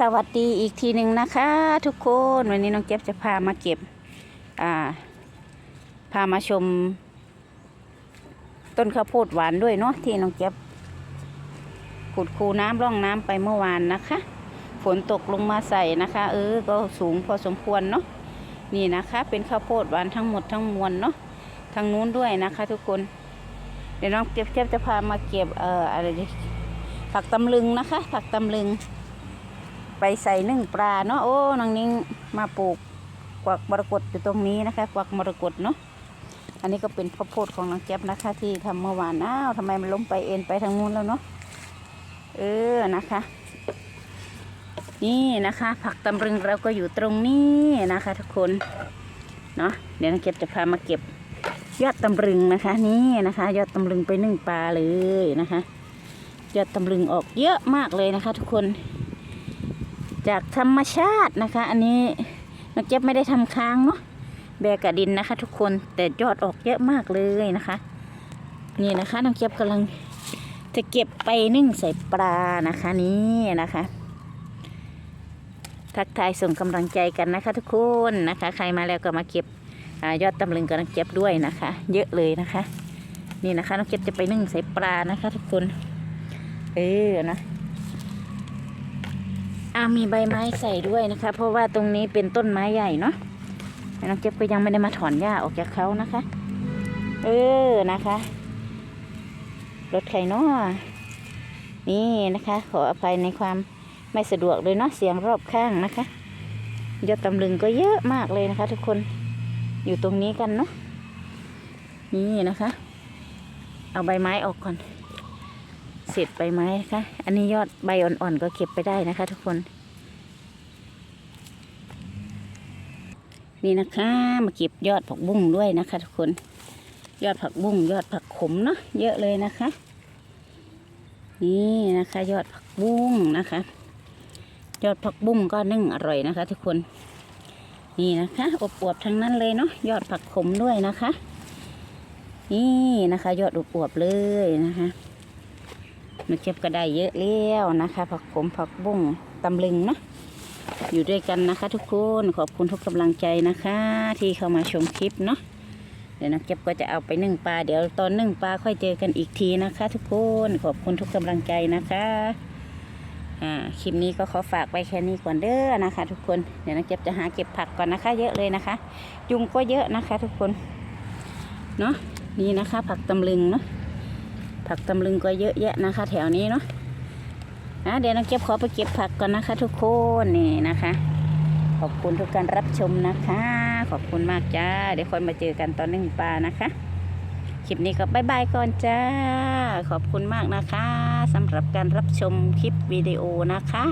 สวัสดีอีกทีหนึ่งนะคะ ทุกคนวันนี้น้องเจี๊ยบจะพามาเก็บพามาชม ต้นข้าวโพดหวานด้วยเนาะที่น้องเจี๊ยบขุดคูน้ำร่องน้ำไปเมื่อวานนะคะ ฝนตกลงมาใส่นะคะ เออก็สูงพอสมควรเนาะนี่นะคะ เป็นข้าวโพดหวานทั้งหมดทั้งมวลเนาะทางนู้นด้วยนะคะ ทุกคน เดี๋ยวน้องเจี๊ยบเจี๊ยบจะพามาเก็บเอ่ออะไรดิผักตำลึงนะคะ ผักตำลึง ไปใส่นึ่งปลาเนาะโอ้นางนิ้งมาปลูกกวักมรกตอยู่ตรงนี้นะคะกวักมรกตเนาะอันนี้ก็เป็นข้าวโพดของนางแจ๊บนะคะ ที่ทำเมื่อวานอ้าวทำไมมันล้มไปเอ็นไปทางนู้นแล้วเนาะเออนะคะ นี่นะคะ ผักตำลึงเราก็อยู่ตรงนี้นะคะ ทุกคนเนาะเดี๋ยวนางแจ๊บจะพามาเก็บยอดตำลึงนะคะ นี่นะคะ ยอดตำลึงไปนึ่งปลาเลยนะคะ ยอดตำลึงออกเยอะมากเลยนะคะ ทุกคน จากธรรมชาตินะคะ อันนี้น้องเจ็บไม่ได้ทำค้างเนาะแบกกับดินนะคะ ทุกคนแต่ยอดออกเยอะมากเลยนะคะ นี่นะคะน้องเจ็บกำลังจะเก็บไปนึ่งใส่ปลานะคะนี่นะคะ ทักทายส่งกำลังใจกันนะคะ ทุกคนนะคะ ใครมาแล้วก็มาเก็บอยอดตำลึงกับน้องเจ็บด้วยนะคะ เยอะเลยนะคะ นี่นะคะน้องเจ็บจะไปนึ่งใส่ปลานะคะ ทุกคน เออนะ อามีใบไม้ใส่ด้วยนะคะ เพราะว่าตรงนี้เป็นต้นไม้ใหญ่เนาะน้องเจ็บก็ยังไม่ได้มาถอนหญ้าออกจากเขานะคะ เออนะคะ รถไข่นาะนี่นะคะ ขออภัยในความไม่สะดวกเลยเนาะเสียงรอบข้างนะคะยอดตำลึงก็เยอะมากเลยนะคะ ทุกคนอยู่ตรงนี้กันเนาะนี่นะคะ เอาใบไม้ออกก่อน เสร็จใบไหมคะอันนี้ยอดใบอ่อนๆ ก็เก็บไปได้นะคะ ทุกคน นี่นะคะมาเก็บยอดผักบุ้งด้วยนะคะ ทุกคน ยอดผักบุ้งยอดผักขมเนาะเยอะเลยนะคะ นี่นะคะ ยอดผักบุ้งนะคะ ยอดผักบุ้งก็นึ่งอร่อยนะคะ ทุกคน นี่นะคะอบอวบๆทั้งนั้นเลยเนาะยอดผักขมด้วยนะคะ นี่นะคะ ยอดอบอวบๆเลยนะคะ มาเก็บก็ได้เยอะแล้วนะคะ ผักขมผักบุ้งตำลึงเนาะอยู่ด้วยกันนะคะ ทุกคนขอบคุณทุกกำลังใจนะคะ ที่เข้ามาชมคลิปเนาะเดี๋ยวนักเก็บก็จะเอาไปนึ่งปลาเดี๋ยวตอนนึ่งปลาค่อยเจอกันอีกทีนะคะ ทุกคนขอบคุณทุกกำลังใจนะคะอ่าคลิปนี้ก็ขอฝากไว้แค่นี้ก่อนเด้อนะคะ ทุกคนเดี๋ยวนักเก็บจะหาเก็บผักก่อนนะคะ เยอะเลยนะคะ ยุงก็เยอะนะคะ ทุกคนเนาะนี่นะคะ ผักตำลึงเนาะ ผักตำลึงก็เยอะแยะนะคะ แถวนี้เนาะนะเดี๋ยวน้องเก็บขอไปเก็บผักก่อนนะคะ ทุกคนนี่นะคะ ขอบคุณทุกการรับชมนะคะ ขอบคุณมากจ้า เดี๋ยวค่อยมาเจอกันตอนนึ่งปลานะคะคลิปนี้ก็บายบายก่อนจ้า ขอบคุณมากนะคะสำหรับการรับชมคลิปวิดีโอนะคะ